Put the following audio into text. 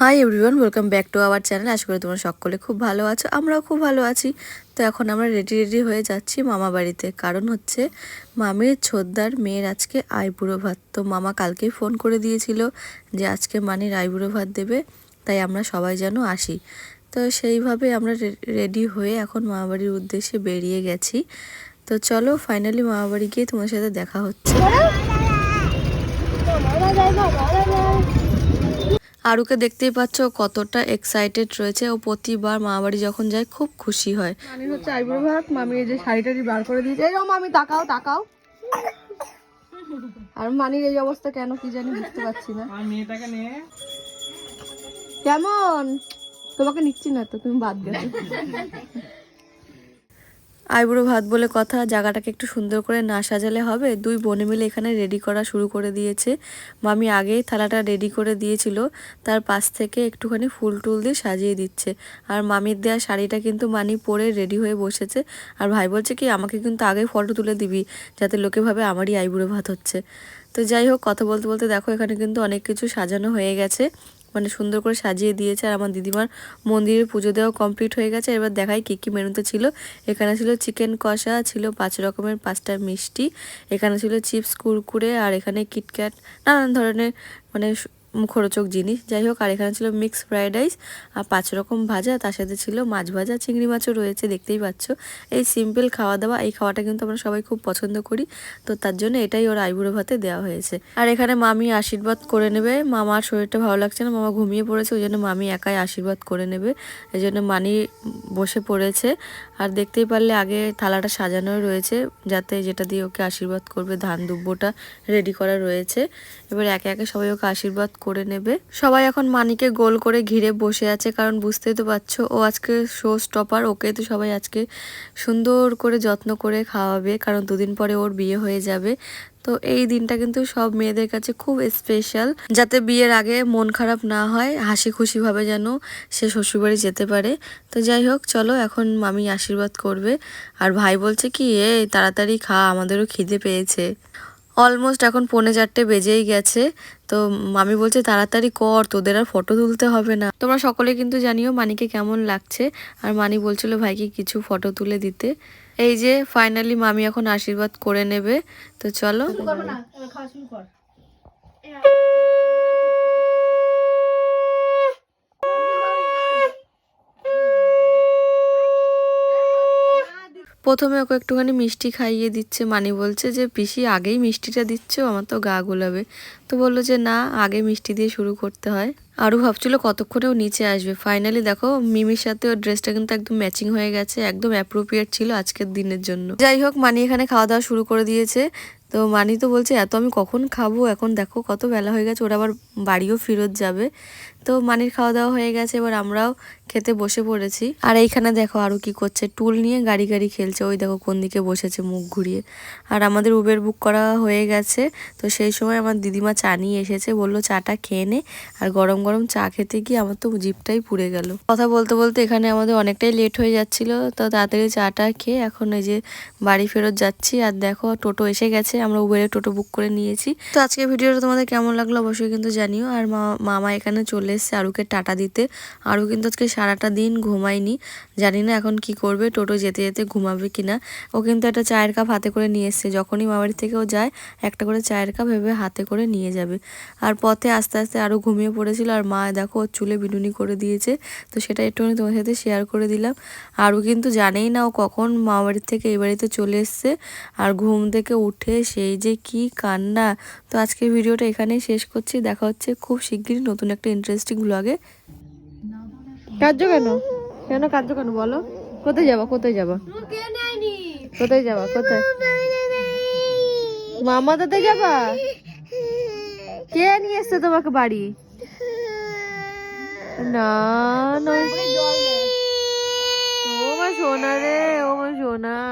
Hi everyone welcome back to our channel আশা করি তোমরা সকলে খুব ভালো আছো, আমরাও খুব ভালো আছি। তো এখন আমরা রেডি রেডি হয়ে যাচ্ছি মামা বাড়িতে। কারণ হচ্ছে মামির ছোদ্দার মেয়ের আজকে আইবুড়ো ভাত। তো মামা কালকেই ফোন করে দিয়েছিল যে আজকে মানির আইবুড়ো ভাত দেবে, তাই আমরা সবাই যেন আসি। তো সেইভাবে আমরা রেডি হয়ে এখন মামা বাড়ির উদ্দেশ্যে বেরিয়ে গেছি। তো চলো ফাইনালি মামা বাড়ি গিয়ে তোমার সাথে দেখা হচ্ছে। আরুকে দেখতেই পাচ্ছ ও কতটা এক্সাইটেড রয়েছে ও প্রতিবার মা বাড়ি যখন যায় খুব খুশি হয়। মামির হচ্ছে আইব্রো ভাত মামি এই যে শাড়িটারি বার করে দিয়েছে। এই মামি তাকাও তাকাও। আর মানির এই অবস্থা কেন কি জানি বুঝতে পারছি না। মেয়েটাকে নিয়ে? কেমন? তোমাকে নিচ্ছি না তো তুমি বাদ গেছো। আইবুড়ো ভাত বলে কথা, জায়গাটাকে একটু সুন্দর করে না সাজালে হবে। দুই বোনে মিলে এখানে রেডি করা শুরু করে দিয়েছে। মামি আগেই থালাটা রেডি করে দিয়েছিল, তার পাশ থেকে একটুখানি ফুল টুল দিয়ে সাজিয়ে দিচ্ছে। আর মামির দেওয়া শাড়িটা কিন্তু মানি পরে রেডি হয়ে বসেছে। আর ভাই বলছে কি, আমাকে কিন্তু আগে ফটো তুলে দিবি, যাতে লোকে ভাবে আমারই আইবুড়ো ভাত হচ্ছে। তো যাই হোক, কথা বলতে বলতে দেখো, এখানে কিন্তু অনেক কিছু সাজানো হয়ে গেছে। মানে সুন্দর করে সাজিয়ে দিয়েছে আর আমার দিদিমার মন্দিরের পুজো দেওয়া কমপ্লিট হয়ে গেছে। এবার দেখাই কী কী মেনুতে ছিল। এখানে ছিল চিকেন কষা, ছিল পাঁচ রকমের পাঁচটা মিষ্টি, এখানে ছিল চিপস কুরকুরে, আর এখানে কিটক্যাট নানান ধরনের মানে মুখরোচক জিনিস। যাই হোক আর এখানে ছিল মিক্স ফ্রায়েড রাইস আর পাঁচ রকম ভাজা, তার সাথে ছিল মাছ ভাজা, চিংড়ি মাছও রয়েছে, দেখতেই পাচ্ছ। এই সিম্পল খাওয়া দাওয়া এই খাওয়াটা কিন্তু আমরা সবাই খুব পছন্দ করি। তো তার জন্য এটাই ওর আইবুড়ো ভাতে দেওয়া হয়েছে। আর এখানে মামি আশীর্বাদ করে নেবে। মামার শরীরটা ভালো লাগছে না, মামা ঘুমিয়ে পড়েছে, ওই জন্য মামি একাই আশীর্বাদ করে নেবে। এই জন্য মানি বসে পড়েছে। আর দেখতেই পারলে আগে থালাটা সাজানো রয়েছে, যাতে যেটা দিয়ে ওকে আশীর্বাদ করবে, ধান দুব্বটা রেডি করা রয়েছে। এবার একে একে সবাই ওকে আশীর্বাদ করে নেবে। সবাই এখন মানিকে গোল করে ঘিরে বসে আছে, কারণ বুঝতেই তো পারছ ও আজকে শো স্টপার ওকে তো সবাই আজকে সুন্দর করে যত্ন করে খাওয়াবে, কারণ দুদিন পরে ওর বিয়ে হয়ে যাবে। তো এই দিনটা কিন্তু সব মেয়েদের কাছে খুব স্পেশাল যাতে বিয়ের আগে মন খারাপ না হয়, হাসি খুশি ভাবে যেন সে শ্বশুরবাড়ি যেতে পারে। তো যাই হোক, চলো এখন মামি আশীর্বাদ করবে। আর ভাই বলছে কি এ তাড়াতাড়ি খা, আমাদেরও খিদে পেয়েছে। অলমোস্ট এখন পৌনে চারটে বেজেই গেছে। তো মামি বলছে, তাড়াতাড়ি কর, তোদের আর ফটো তুলতে হবে না। তোমরা সকলে কিন্তু জানিও মানিকে কেমন লাগছে। আর মানি বলছিল, ভাইকে কিছু ফটো তুলে দিতে। এই যে ফাইনালি মামি এখন আশীর্বাদ করে নেবে। তো চলো। প্রথমে ওকে একটুখানি মিষ্টি খাইয়ে দিচ্ছে। মানি বলছে যে, পিসি, আগেই মিষ্টিটা দিচ্ছ, আমার তো গা গোলাবে। তো বলল যে, না, আগে মিষ্টি দিয়ে শুরু করতে হয়। আরও ভাবছিল কতক্ষণে ও নিচে আসবে। ফাইনালি দেখো, মিমির সাথে ওর ড্রেসটা কিন্তু একদম ম্যাচিং হয়ে গেছে, একদম অ্যাপ্রোপ্রিয়েট ছিল আজকের দিনের জন্য। যাই হোক, মানি এখানে খাওয়া দাওয়া শুরু করে দিয়েছে। তো মানি তো বলছে, এত আমি কখন খাব? এখন দেখো কত বেলা হয়ে গেছে, ওরা আবার বাড়িও ফেরত যাবে। তো মানির খাওয়া দাওয়া হয়ে গেছে, এবার আমরাও খেতে বসে পড়েছি। আর এইখানে দেখো আরও কি করছে, টুল নিয়ে গাড়ি গাড়ি খেলছে। ওই দেখো কোন দিকে বসেছে মুখ ঘুরিয়ে। আর আমাদের উবের বুক করা হয়ে গেছে, তো সেই সময় আমার দিদিমা চা নিয়ে এসেছে, বলল চাটা খেয়ে নে। আর গরম গরম চা খেতে গিয়ে আমার তো জিপটাই পুড়ে গেল। কথা বলতে বলতে এখানে আমাদের অনেকটাই লেট হয়ে যাচ্ছিল, তো তাড়াতাড়ি চাটা খেয়ে এখন এই যে বাড়ি ফেরত যাচ্ছি। আর দেখো টোটো এসে গেছে, আমরা উবেরে টোটো বুক করে নিয়েছি। তো আজকে ভিডিওটা তোমাদের কেমন লাগল অবশ্যই কিন্তু জানিও। আর মামা এখানে চলে এসছে আরুকে টাটা দিতে। আরু কিন্তু আজকে সারাটা দিন ঘুমায়নি। জানি না এখন কি করবে, টোটো যেতে যেতে ঘুমাবে কিনা। ও কিন্তু একটা চায়ের কাপ হাতে করে নিয়ে এসছে। যখনই মামারি থেকে ও যায়, একটা করে চায়ের কাপ ভেবে হাতে করে নিয়ে যাবে। আর পথে আস্তে আস্তে আরও ঘুমিয়ে পড়েছিল। আর মা দেখো ওর চুলে বিনুনি করে দিয়েছে। তো সেটা একটুখানি তোমার সাথে শেয়ার করে দিলাম। আরও কিন্তু জানেই না ও কখন মা বাড়ির থেকে এই বাড়িতে চলে এসছে। আর ঘুম থেকে উঠে সেই যে কি কান্না। তো আজকের ভিডিওটা এখানেই শেষ করছি। দেখা হচ্ছে খুব শিগগিরই নতুন একটা ইন্টারেস্টিং ব্লগে কার্য কেন? কেন কার্য কেন বলো? কোথায় যাবা কোথায় যাবা? কোথায় যাবা, কোথায়? মামা দাদা যাবা? কে নিয়ে এসছে তোমাকে বাড়ি? না না। ও মা সোনা রে, ও মা সোনা।